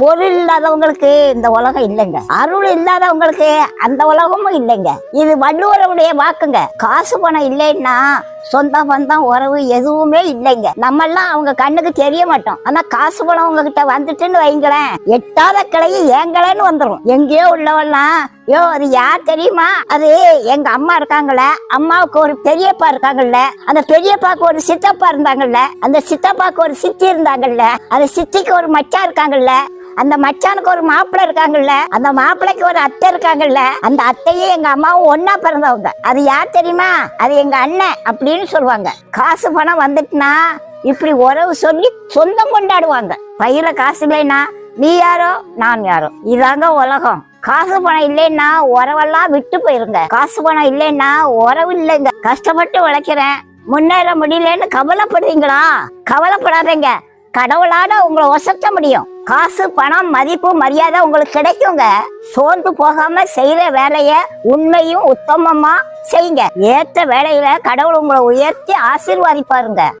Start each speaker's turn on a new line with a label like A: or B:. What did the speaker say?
A: பொருள் இல்லாதவங்களுக்கு இந்த உலகம் இல்லைங்க. அருள் இல்லாதவங்களுக்கு அந்த உலகமும் இல்லைங்க. இது வள்ளுவருடைய வாக்குங்க. காசு பணம் இல்லைன்னா சொந்த பந்தம் உறவு எதுவுமே இல்லைங்க. நம்ம எல்லாம் அவங்க கண்ணுக்கு தெரிய மாட்டோம். ஆனா காசு பணம் உங்ககிட்ட வந்துட்டுன்னு வைங்களேன். எட்டாத கிளையை ஏங்கலன்னு வந்துடும் எங்கேயோ உள்ளவெல்லாம் யோ அது யார் தெரியுமா? அது எங்க அம்மா இருக்காங்கல்ல. அம்மாவுக்கு ஒரு பெரியப்பா இருக்காங்கல்ல. அந்த பெரியப்பாக்கு ஒரு சித்தப்பா இருந்தாங்கல்ல. அந்த சித்தப்பாக்கு ஒரு சித்தி இருந்தாங்கல்ல. அந்த சித்திக்கு ஒரு மச்சான் இருக்காங்கல்ல. அந்த மச்சானுக்கு ஒரு மாப்பிள்ளை இருக்காங்கல்ல. அந்த மாப்பிள்ளைக்கு ஒரு அத்தை இருக்காங்கல்ல. அந்த அத்தையும் எங்க அம்மாவும் ஒன்னா பிறந்தவங்க. அது யார் தெரியுமா? அது எங்க அண்ணன். அப்படின்னு அப்படின்னு சொல்லுவாங்க. காசு பணம் வந்துட்டுனா இப்படி உறவு சொல்லி சொந்தம் கொண்டாடுவாங்க. பையில காசு இல்லைன்னா நீ யாரோ நான் யாரோ. இதாங்க உலகம். காசு பணம் இல்லைன்னா உறவெல்லாம் விட்டு போயிருங்க. காசு பணம் இல்லைன்னா உறவு இல்லைங்க. கஷ்டப்பட்டு உழைக்கிறேன். முன்னேற முடியலன்னு கவலைப்படுறீங்களா? கவலைப்படாதீங்க. கடவுளால உங்களை ஒசத்த முடியும். காசு பணம் மதிப்பு மரியாதை உங்களுக்கு கிடைக்குங்க. சோர்ந்து போகாம செய்யற வேலைய உண்மையும் உத்தமமா செய்யுங்க. ஏற்ற வேலையில கடவுள் உங்களை உயர்த்தி ஆசீர்வாதிப்பாருங்க.